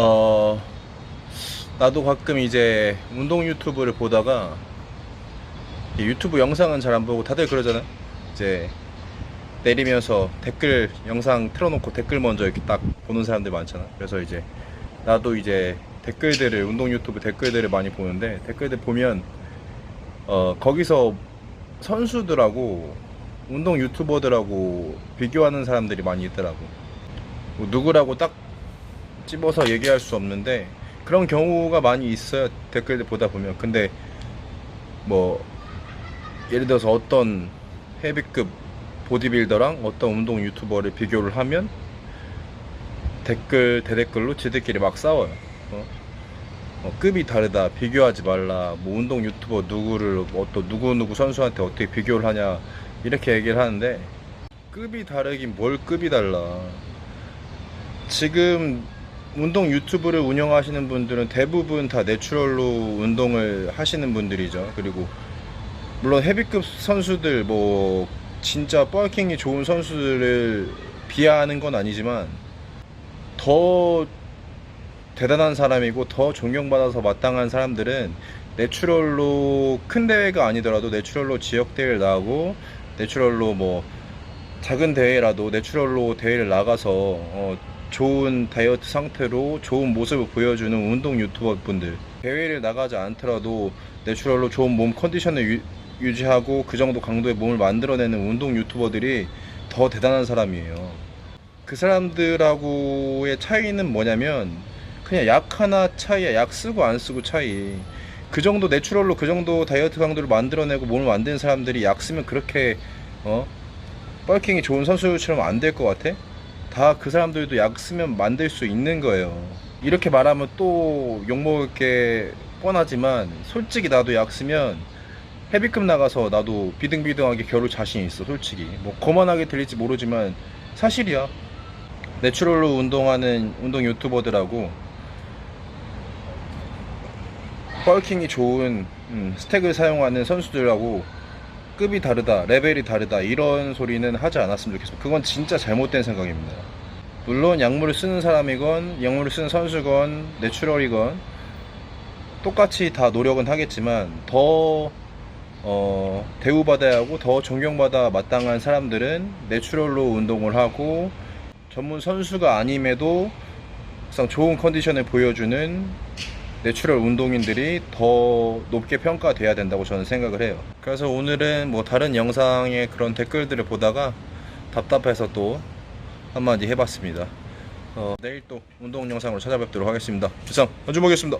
어 나도 가끔 이제 운동 유튜브를 보다가 이 유튜브 영상은 잘 안 보고 다들 그러잖아. 이제 내리면서 댓글 영상 틀어놓고 댓글 먼저 이렇게 딱 보는 사람들 많잖아. 그래서 이제 나도 이제 댓글들을 운동 유튜브 댓글들을 많이 보는데 댓글들 보면 어 거기서 선수들하고 운동 유튜버들하고 비교하는 사람들이 많이 있더라고. 뭐 누구라고 딱 집어서 얘기할 수 없는데 그런 경우가 많이 있어요 댓글들 보다 보면. 근데 뭐 예를 들어서 어떤 헤비급 보디빌더랑 어떤 운동 유튜버를 비교를 하면 댓글 대댓글로 지들끼리 막 싸워요. 어? 어, 급이 다르다 비교하지 말라. 뭐 운동 유튜버 누구를 어떤 누구 누구 선수한테 어떻게 비교를 하냐 이렇게 얘기를 하는데 급이 다르긴 뭘 급이 달라. 지금 운동 유튜브를 운영하시는 분들은 대부분 다 내추럴로 운동을 하시는 분들이죠. 그리고 물론 헤비급 선수들 뭐 진짜 뻘킹이 좋은 선수들을 비하하는 건 아니지만 더 대단한 사람이고 더 존경받아서 마땅한 사람들은 내추럴로 큰 대회가 아니더라도 내추럴로 지역 대회를 나가고 내추럴로 뭐 작은 대회라도 내추럴로 대회를 나가서 어, 좋은 다이어트 상태로 좋은 모습을 보여주는 운동 유튜버 분들. 대회를 나가지 않더라도 내추럴로 좋은 몸 컨디션을 유, 유지하고 그 정도 강도의 몸을 만들어내는 운동 유튜버들이 더 대단한 사람이에요. 그 사람들하고의 차이는 뭐냐면 그냥 약 하나 차이야. 약 쓰고 안 쓰고 차이. 그 정도 내추럴로 그 정도 다이어트 강도를 만들어내고 몸을 만드는 사람들이 약 쓰면 그렇게 어? 뻘킹이 좋은 선수처럼 안 될 것 같아? 다 그 사람들도 약 쓰면 만들 수 있는 거예요. 이렇게 말하면 또 욕먹을 게 뻔하지만 솔직히 나도 약 쓰면 헤비급 나가서 나도 비등비등하게 겨룰 자신 있어 솔직히 뭐 거만하게 들릴지 모르지만 사실이야 내추럴로 운동하는 운동 유튜버들하고 뻘킹이 좋은 음, 스택을 사용하는 선수들하고 급이 다르다, 레벨이 다르다 이런 소리는 하지 않았으면 좋겠어. 그건 진짜 잘못된 생각입니다. 물론 약물을 쓰는 사람이건 약물을 쓰는 선수건 내추럴이건 똑같이 다 노력은 하겠지만 더 어, 대우받아야 하고 더 존경받아 마땅한 사람들은 내추럴로 운동을 하고 전문 선수가 아님에도 항상 좋은 컨디션을 보여주는 내추럴 운동인들이 더 높게 평가돼야 된다고 저는 생각을 해요. 그래서 오늘은 뭐 다른 영상의 그런 댓글들을 보다가 답답해서 또 한마디 해봤습니다. 어, 내일 또 운동 영상으로 찾아뵙도록 하겠습니다. 이상 안주 먹겠습니다.